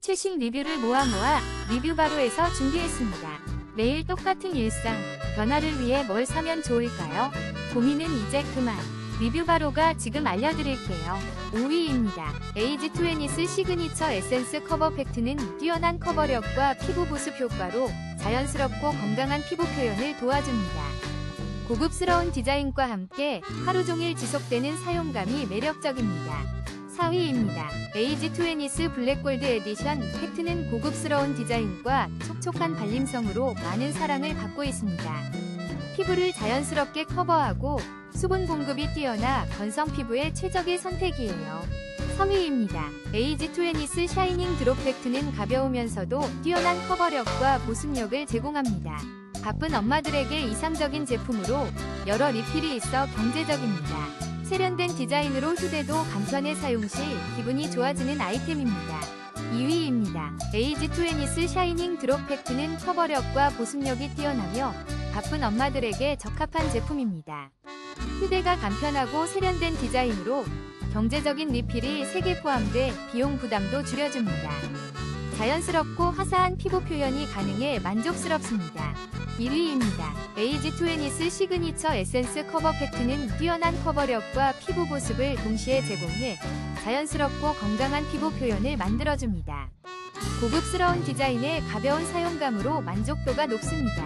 최신 리뷰를 모아 모아 리뷰 바로에서 준비했습니다. 매일 똑같은 일상, 변화를 위해 뭘 사면 좋을까요? 고민은 이제 그만. 리뷰 바로가 지금 알려드릴게요. 5위입니다. 에이지 트웨니스 시그니처 에센스 커버 팩트는 뛰어난 커버력과 피부 보습 효과로 자연스럽고 건강한 피부 표현을 도와줍니다. 고급스러운 디자인과 함께 하루 종일 지속되는 사용감이 매력적입니다. 4위입니다. 에이지 트웨니스 블랙골드 에디션 팩트는 고급스러운 디자인과 촉촉한 발림성으로 많은 사랑을 받고 있습니다. 피부를 자연스럽게 커버하고 수분 공급이 뛰어나 건성 피부에 최적의 선택이에요. 3위입니다. 에이지 트웨니스 샤이닝 드롭 팩트는 가벼우면서도 뛰어난 커버력과 보습력을 제공합니다. 바쁜 엄마들에게 이상적인 제품으로 여러 리필이 있어 경제적입니다. 세련된 디자인으로 휴대도 간편해 사용 시 기분이 좋아지는 아이템입니다. 2위입니다. 에이지 트웨니스 샤이닝 드롭 팩트는 커버력과 보습력이 뛰어나며 바쁜 엄마들에게 적합한 제품입니다. 휴대가 간편하고 세련된 디자인으로 경제적인 리필이 3개 포함돼 비용 부담도 줄여줍니다. 자연스럽고 화사한 피부 표현이 가능해 만족스럽습니다. 1위입니다. 에이지 트웨니스 시그니처 에센스 커버 팩트는 뛰어난 커버력과 피부 보습을 동시에 제공해 자연스럽고 건강한 피부 표현을 만들어줍니다. 고급스러운 디자인에 가벼운 사용감으로 만족도가 높습니다.